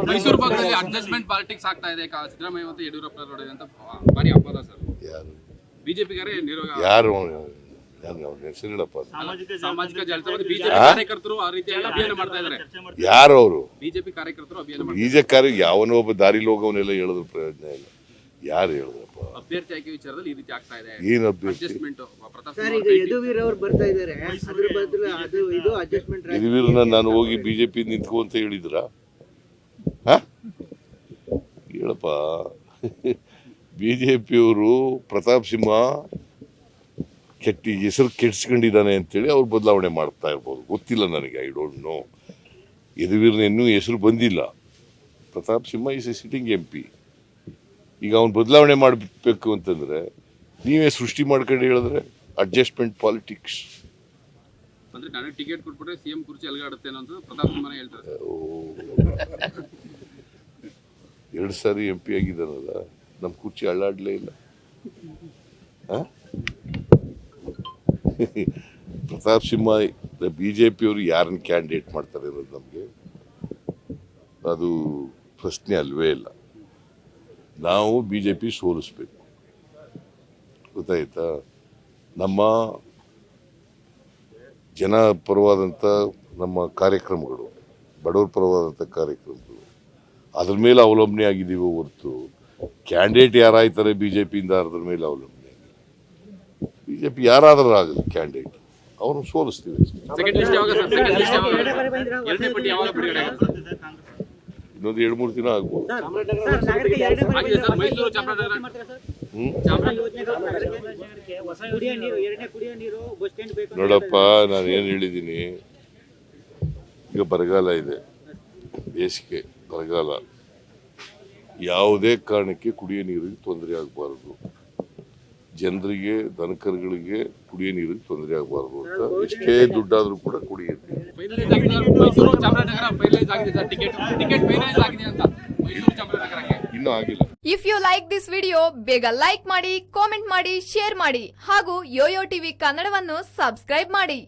Sir Mysuru ಭಾಗದಲ್ಲಿ adjustment politics ಆಗ್ತಾ ಇದೆ. ಕಾ- ಸಿದ್ದರಾಮಯ್ಯ ಮತ್ತು ಯಡಿಯೂರಪ್ಪ ನೋಡಿದೆ ಅಂತ ಭಾರಿ ಅಪವಾದ ಸರ್. ಯಾರು? ಬಿಜೆಪಿಗಾರೇ ಯಾರು? ಯಾರು? ಅವ್ನ ಹೆಸರು ಸಾಮಾಜಿಕ ಜಾಲತಾಣ ಬಿಜೆಪಿ ಕಾರ್ಯಕರ್ತರು ಆ ರೀತಿ ಅಭಿಯಾನ ಮಾಡ್ತಾ ಇದ್ದಾರೆ ಯಾರು ಅವರು? ಬಿಜೆಪಿ ಕಾರ್ಯಕರ್ತರು ಅಭಿಯಾನ ಬಿಜೆಪಿ ಕಾರ್ಯ ಯಾವನೋ ಒಬ್ಬ ದಾರಿ ಹೋಗೋನೆಲ್ಲ ಹೇಳಿದ್ರು ಪ್ರಯೋಜನ ಇಲ್ಲ. ಯಾರು ಹೇಳಿದ್ರಪ್ಪ. ಅಭ್ಯರ್ಥಿ ಆಯ್ಕೆ ವಿಚಾರದಲ್ಲಿ ಈ ರೀತಿ ಆಗ್ತಾ ಇದೆ. ಏನ್ ಅಭ್ಯರ್ಥಿ? ಅಡ್ಜಸ್ಟ್ಮೆಂಟ್ ಪ್ರತಾಪ್ ಸರ್ ಈಗ ಯದುವೀರ್ ಅವ್ರು ಬರ್ತಾ ಇದ್ದಾರೆ. ಅದ್ರ ಬದಲು ಅದು ಇದು ಅಡ್ಜಸ್ಟ್ಮೆಂಟ್ ಯದುವೀರ್ನ ನಾನು ಹೋಗಿ ಬಿಜೆಪಿ ನಿಂತ್ಕೋ ಅಂತ ಹೇಳಿದ್ರ? ಹೇಳಪ್ಪ. ಬಿ ಜೆ ಪಿಯವರು ಪ್ರತಾಪ್ ಸಿಂಹ ಕೆಟ್ಟಿ ಹೆಸರು ಕೆಡ್ಸ್ಕೊಂಡಿದ್ದಾನೆ ಅಂತೇಳಿ ಅವ್ರು ಬದಲಾವಣೆ ಮಾಡ್ತಾ ಇರ್ಬೋದು. ಗೊತ್ತಿಲ್ಲ ನನಗೆ ಐ ಡೋಂಟ್ ನೋ ಯದುವೀರ್ನ ಇನ್ನೂ ಹೆಸರು ಬಂದಿಲ್ಲ. Pratap Simha is a sitting M P ಈಗ ಅವ್ನು ಬದಲಾವಣೆ ಮಾಡಬೇಕು ಅಂತಂದರೆ ನೀವೇ ಸೃಷ್ಟಿ ಮಾಡ್ಕೊಂಡು ಹೇಳಿದ್ರೆ ಅಡ್ಜಸ್ಟ್ಮೆಂಟ್ ಪಾಲಿಟಿಕ್ಸ್ ಅಂದ್ರೆ ನಾನು ಟಿಕೆಟ್ ಕೊಟ್ಬಿಟ್ರೆ ಸಿಎಂ ಕುರ್ಚಿ ಅಲ್ಗಾಡುತ್ತೆ ಅನ್ನೋದು ಪ್ರತಾಪ್ ಸಿಂಹನೇ ಹೇಳ್ತಾರೆ. ಎರಡು ಸಾರಿ ಎಂ ಪಿ ಆಗಿದ್ದಾನಲ್ಲ ನಮ್ಮ ಕುರ್ಚಿ ಅಳ್ಳಾಡಲೇ ಇಲ್ಲ? ಪ್ರತಾಪ್ ಸಿಂಹ ಬಿ ಜೆ ಪಿಯವರು ಯಾರನ್ನ ಕ್ಯಾಂಡಿಡೇಟ್ ಮಾಡ್ತಾರೆ ಅನ್ನೋದು ನಮಗೆ ಅದು ಪ್ರಶ್ನೆ ಅಲ್ವೇ ಇಲ್ಲ. ನಾವು ಬಿ ಜೆ ಪಿ ಸೋಲಿಸ್ಬೇಕು. ಗೊತ್ತಾಯ್ತಾ? ನಮ್ಮ ಜನ ಪರವಾದಂಥ ನಮ್ಮ ಕಾರ್ಯಕ್ರಮಗಳು, ಬಡವರ ಪರವಾದಂಥ ಕಾರ್ಯಕ್ರಮಗಳು ಅದ್ರ ಮೇಲೆ ಅವಲಂಬನೆ ಆಗಿದ್ದೀವಿ ಹೊರತು ಕ್ಯಾಂಡಿಡೇಟ್ ಯಾರಾಯ್ತಾರೆ ಬಿ ಜೆ ಪಿಯಿಂದ ಅದ್ರ ಮೇಲೆ ಅವಲಂಬನೆ ಬಿ ಜೆ ಪಿ ಯಾರಾದರೂ ಆಗಲಿ ಕ್ಯಾಂಡಿಡೇಟ್ ಅವರು ಸೋಲಿಸ್ತೀವಿ. ಸೆಕೆಂಡ್ ಲಿಸ್ಟ್ ಯಾವಾಗ ಸರ್? ಸೆಕೆಂಡ್ ಲಿಸ್ಟ್ ಯಾವಾಗ? ಎರಡನೇ ಪಟ್ಟಿ ಯಾವಾಗ ಬಿಡುಗಡೆ ಆಗುತ್ತೆ? ಸರ್? ಇನ್ನೊಂದು ಎರಡು ಮೂರು ದಿನ ಆಗ್ಬೋದು. ಸರ್ ಮೈಸೂರು ಚಾಮರಾಜನಗರ ಹ್ಮ್? ಕುಡಿಯೋ ನೀರು ಎರಡನೇ ಕುಡಿಯೋ ನೀರು ಬಸ್ ಸ್ಟ್ಯಾಂಡ್ ಬೇಕು ನೋಡಪ್ಪ ನಾನು ಏನು ಹೇಳಿದ್ದೀನಿ ಈಗ ಬರಗಾಲ ಇದೆ. ಬೇಸಿಗೆ. ಬರಗಾಲ. ಯಾವುದೇ ಕಾರಣಕ್ಕೆ ಕುಡಿಯೋ ನೀರಿಗೆ ತೊಂದರೆ ಆಗಬಾರ್ದು. ಜನರಿಗೆ, ದನಕರುಗಳಿಗೆ ಕುಡಿಯೋ ನೀರಿಗೆ ತೊಂದರೆ ಆಗಬಾರ್ದು ಅಂತ ಎಷ್ಟೇ ದುಡ್ಡಾದರೂ ಕೂಡ ಕುಡಿಯುತ್ತೆ. If you like this video ಬೇಗ ಲೈಕ್ ಮಾಡಿ ಕಾಮೆಂಟ್ ಮಾಡಿ ಶೇರ್ ಮಾಡಿ ಹಾಗೂ ಯೋಯೋ ಟಿವಿ ಕನ್ನಡವನ್ನು ಸಬ್ಸ್ಕ್ರೈಬ್ ಮಾಡಿ.